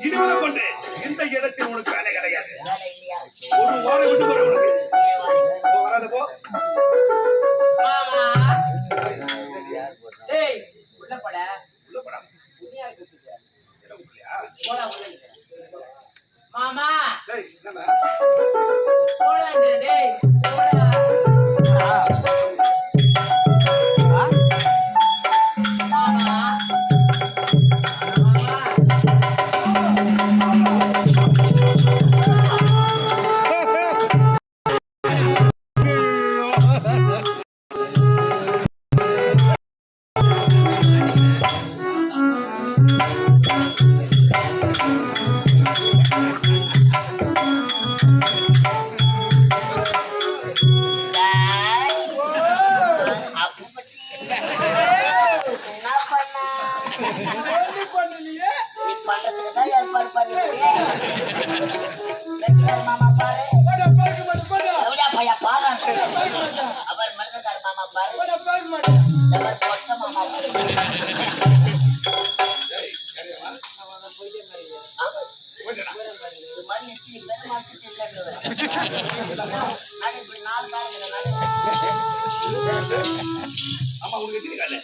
இனிமே கொண்டு இந்த இடத்தில் உனக்கு வேலை கிடையாது. ஒரு வாரம் விட்டு போற உனக்கு. போ, ஆமா உனக்கு எத்தனை கால?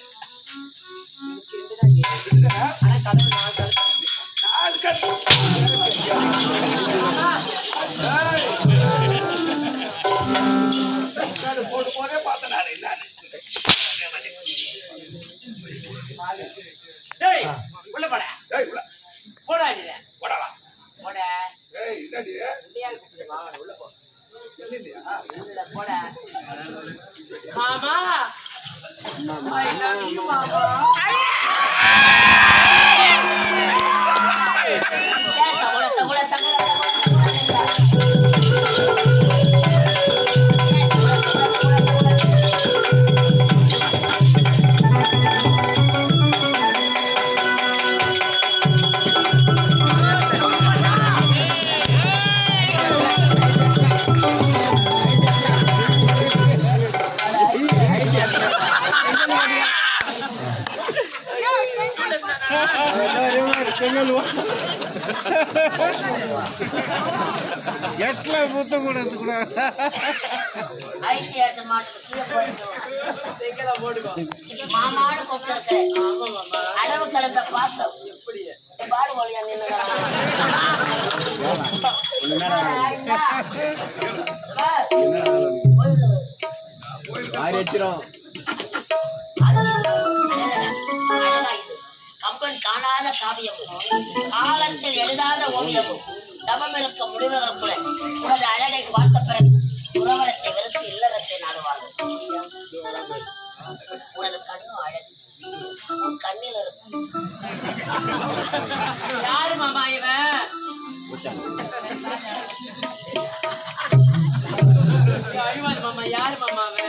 ஆனா கடவுள் நான் கடவுள் நாலு கால் மாமா I love you மாமா ஏய், அளவு பாசம் பாடு ஒளியா நின்னுக்கிறான். கம்பன் காணாத காவியமும். காலத்தில் எழுதாத ஓவியமும் தவமிருக்க முடிவர்கள் கூட உனது அழகை வாழ்த்த பிறகு உறவரத்தை வெறுத்து இல்லறத்தை நாடுவார்கள். உனது கண்ணும் அழகு. கண்ணில் இருக்கும். யாரு மாமா இவன் மாமா யாரு மாமா அவன்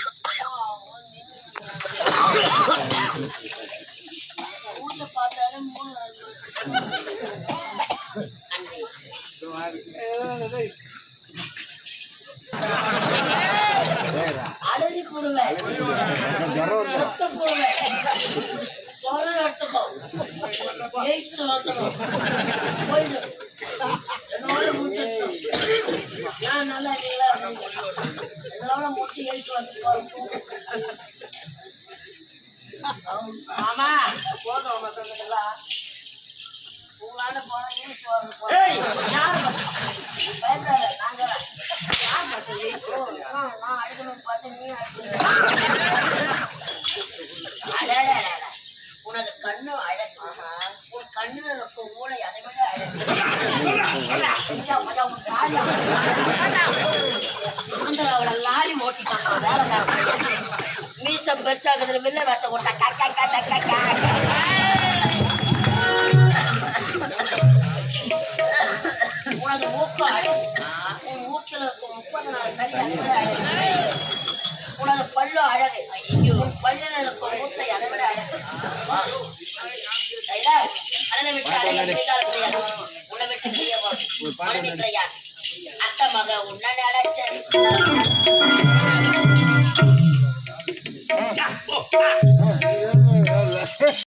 அன்னை போடுவேன் சொத்த போடுவேன் ஜுரம் எடுத்துக்கோ எய்ட்ஸ் வந்துடும் போயிடு என்னோட முடிச்சு நான் நல்லா இல்லைங்களா என்னோட முடிச்சு மாமா போதும் மாமா சொன்னதெல்லாம் உனது கண்ணு அழகு உன் கண்ணு இருக்கும் மூளை அதை விட அழகு லாரி ஓட்டிட்டாங்க வேலைக்காரன் மீச பெருசாகிறதுல வெளில வேத்த உனது பல்லு அழகு உன் பல்லில் இருக்கும் மூத்தை அதை விட அழகு வா. விட்டு அழகு பிடிக்காத கிடையாது. உன்னை விட்டு பிரியவா. கிடையாது. அத்தை மக உன்ன நினைச்சேன்